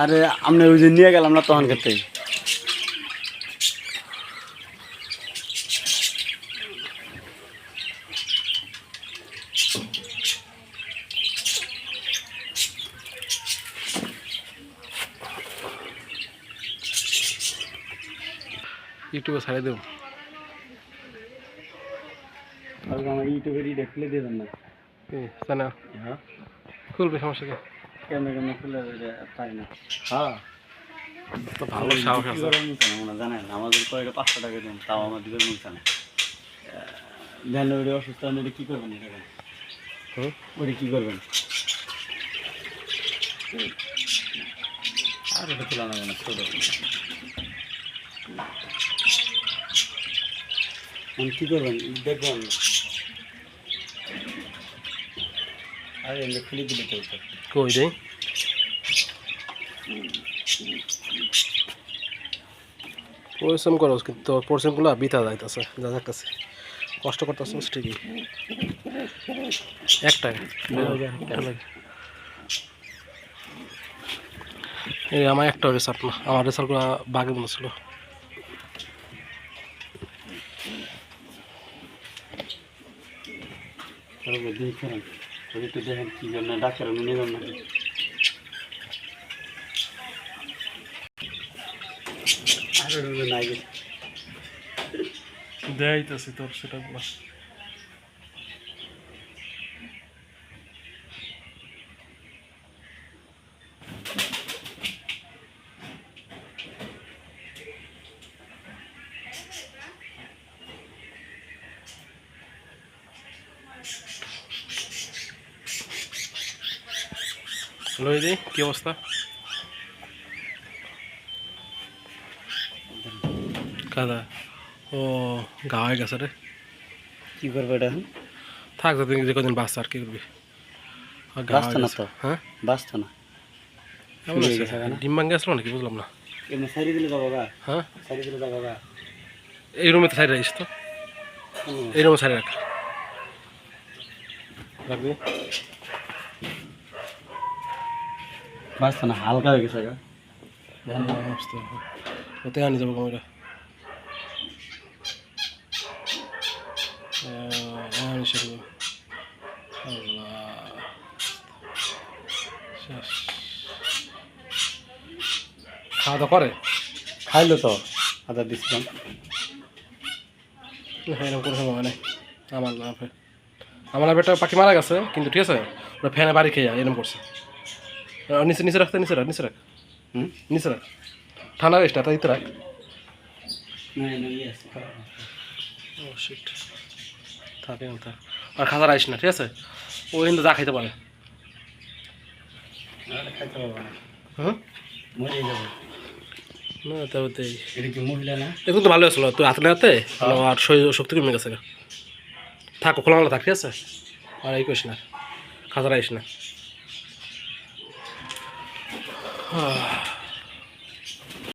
আরে আমরা ওই যে নিয়ে গেলাম না তখন ক্ষেত্রে ইউটিউবে ছাড়িয়ে দেবো। আমার ইউটিউবে দেখলে খুলে দিয়ে দেন না। হ্যাঁ। খুলবে সমস্যা কি? কেমন কেমন খুলে পাই না? হ্যাঁ। তো ভালো সাহস আছে। আমরা জানেন আমাদের কয়েকটা পাঁচশো টাকা দেন তাও আমাদের মিলছে না। দেন ওটা অসুস্থ ওটা কী করবেন এটা ওটা কী করবেন? আর ওটা খোলা নেবে না ছোটো। আমি কী করবেন? দেখবেন। আরে এমনি খুলে দিলে চলছে কই দেই পরিশ্রম করো কিন্তু তোর পরিশ্রমগুলো বিতা যাইতেছে যা যাইতেছে। কষ্ট করতেছে ঠিকই একটাই এই আমার একটা রেসার্ট না আমার রেসার্টগুলো বাঘে মনে ছিল। ওই একটু দেখেন কী জন্য ডাক্তার নিয়ে যান নাকি? আরে ওটা নাই গেছে দেয়াইতেছি তোর সেটা লই দি কি অবস্থা? কাদা ও গাওয়ায় গেছে রে। কী করবে এটা এখন? থাক যদি যে কদিন বাঁচছে আর কি করবি। বাঁচতো না তো। হ্যাঁ? বাঁচতো না? ডিম ভাঙ্গে আসলো নাকি? বুঝলাম না। গা হ্যাঁ? গা এই রুমে তো সাইড রাখিস তো। এই রুমে সাইড রাখ। রাখবি? বাঁচতো না হালকা হয়ে গেছে গা। ওতে আনি যাব শেষ। খাওয়া দাওয়া করে? খাইলো তো আদা এরকম নেই। আমার লাভে আমার লাভে পাখি মারা গেছে কিন্তু ঠিক আছে ওরা ফ্যানে বাড়ি খেয়ে যায় এরকম করছে। নিচে নিচে রাখতে নিচে রাখ নিচে রাখ। হুম? নিচে রাখ। ঠান্ডা গেছে তাই দিতে রাখ। না না ইয়ে থাকে থাক আর খাতার আইস না ঠিক আছে? ও কিন্তু যা খাইতে পারে। না। হ্যাঁ না তবে তো না? এখন তো ভালো আসলো তুই হাতে হাতে? আর শরীর শক্তি কমে গেছে থাক খোলা থাক ঠিক আছে? আর এই করিস না। খাতার আইস না। Ugh.